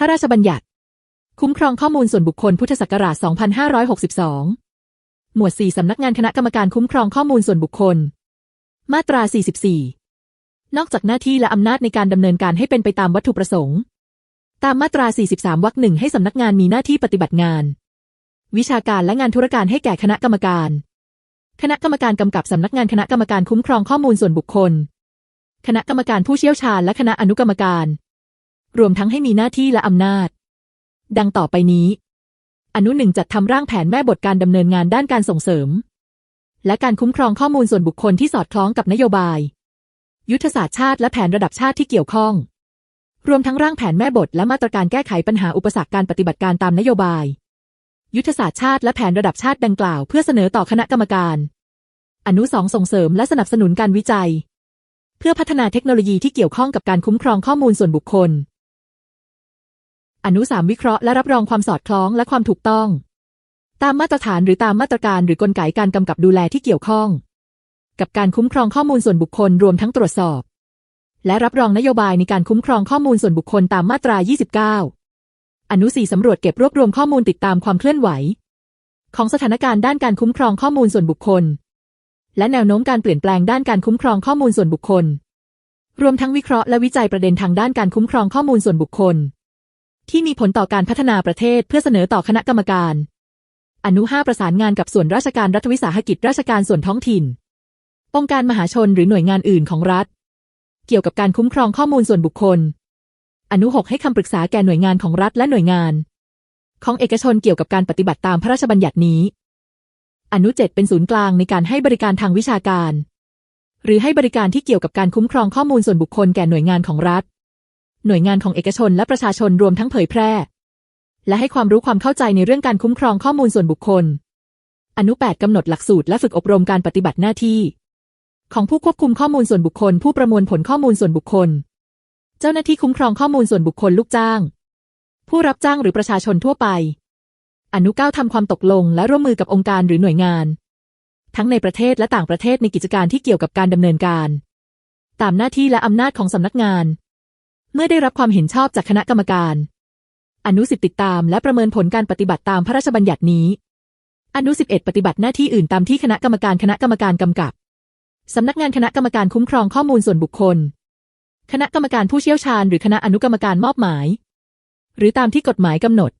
พระราชบัญญัติ คุ้มครองข้อมูลส่วนบุคคลพุทธศักราช 2562 หมวด 4 สำนักงานคณะกรรมการคุ้มครองข้อมูลส่วนบุคคล มาตรา 44 นอกจากหน้าที่และอำนาจในการดำเนินการให้เป็นไปตามวัตถุประสงค์ ตามมาตรา 43 วรรคหนึ่งให้สำนักงานมีหน้าที่ปฏิบัติงาน วิชาการและงานธุรการให้แก่คณะกรรมการ คณะกรรมการกำกับสำนักงานคณะกรรมการคุ้มครองข้อมูลส่วนบุคคล คณะกรรมการผู้เชี่ยวชาญและคณะอนุกรรมการ รวมทั้งให้มีหน้าที่และอำนาจ ดังต่อไปนี้ อนุหนึ่งจัดทำร่างแผนแม่บทการดำเนินงานด้านการส่งเสริม และการคุ้มครองข้อมูลส่วนบุคคลที่สอดคล้องกับนโยบาย ยุทธศาสตร์ชาติและแผนระดับชาติที่เกี่ยวข้อง รวมทั้งร่างแผนแม่บทและมาตรการแก้ไขปัญหาอุปสรรคการปฏิบัติการตามนโยบาย ยุทธศาสตร์ชาติและแผนระดับชาติดังกล่าวเพื่อเสนอต่อคณะกรรมการ อนุสองส่งเสริมและสนับสนุนการวิจัย เพื่อพัฒนาเทคโนโลยีที่เกี่ยวข้องกับการคุ้มครองข้อมูลส่วนบุคคล อนุสามวิเคราะห์และรับรองความสอดคล้องและความถูกต้อง ตามมาตรฐานหรือตามมาตรการหรือกลไกการกำกับดูแลที่เกี่ยวข้อง กับการคุ้มครองข้อมูลส่วนบุคคลรวมทั้งตรวจสอบ และรับรองนโยบายในการคุ้มครองข้อมูลส่วนบุคคลตามมาตรา 29 อนุ4สำรวจเก็บรวบรวมข้อมูลติดตามความเคลื่อนไหว ของสถานการณ์ด้านการคุ้มครองข้อมูลส่วนบุคคล และแนวโน้มการเปลี่ยนแปลงด้านการคุ้มครองข้อมูลส่วนบุคคล รวมทั้งวิเคราะห์และวิจัยประเด็นทางด้านการคุ้มครองข้อมูลส่วนบุคคล ที่มีผลต่อการพัฒนาประเทศเพื่อเสนอต่อคณะกรรมการ อนุ 5 ประสานงานกับส่วนราชการรัฐวิสาหกิจราชการส่วนท้องถิ่น องค์การมหาชนหรือหน่วยงานอื่นของรัฐ เกี่ยวกับการคุ้มครองข้อมูลส่วนบุคคล อนุ 6 ให้คำปรึกษาแก่หน่วยงานของรัฐและหน่วยงาน ของเอกชนเกี่ยวกับการปฏิบัติตามพระราชบัญญัตินี้ อนุ 7 เป็นศูนย์กลางในการให้บริการทางวิชาการ หรือให้บริการที่เกี่ยวกับการคุ้มครองข้อมูลส่วนบุคคลแก่หน่วยงานของรัฐ หน่วยงานของเอกชนและประชาชนรวมทั้งเผยแพร่ และให้ความรู้ความเข้าใจในเรื่องการคุ้มครองข้อมูลส่วนบุคคล อนุ 8 กำหนดหลักสูตรและฝึกอบรมการปฏิบัติหน้าที่ ของผู้ควบคุมข้อมูลส่วนบุคคล ผู้ประมวลผลข้อมูลส่วนบุคคล เจ้าหน้าที่คุ้มครองข้อมูลส่วนบุคคลลูกจ้าง ผู้รับจ้างหรือประชาชนทั่วไป อนุ 9ทำความตกลง และร่วมมือกับองค์การหรือหน่วยงาน ทั้งในประเทศและต่างประเทศในกิจการที่เกี่ยวกับการดำเนินการ ตามหน้าที่และอำนาจของสำนักงาน มื่อได้รับความเห็นชอบจากคณะกรรมการ อนุสิบติดตามและประเมินผลการปฏิบัติตามพระราชบัญญัตินี้ อนุสิบเอ็ดปฏิบัติหน้าที่อื่นตามที่คณะกรรมการคณะกรรมการกำกับสำนักงานคณะกรรมการคุ้มครองข้อมูลส่วนบุคคล คณะกรรมการผู้เชี่ยวชาญ หรือคณะอนุกรรมการมอบหมาย หรือตามที่กฎหมายกำหนด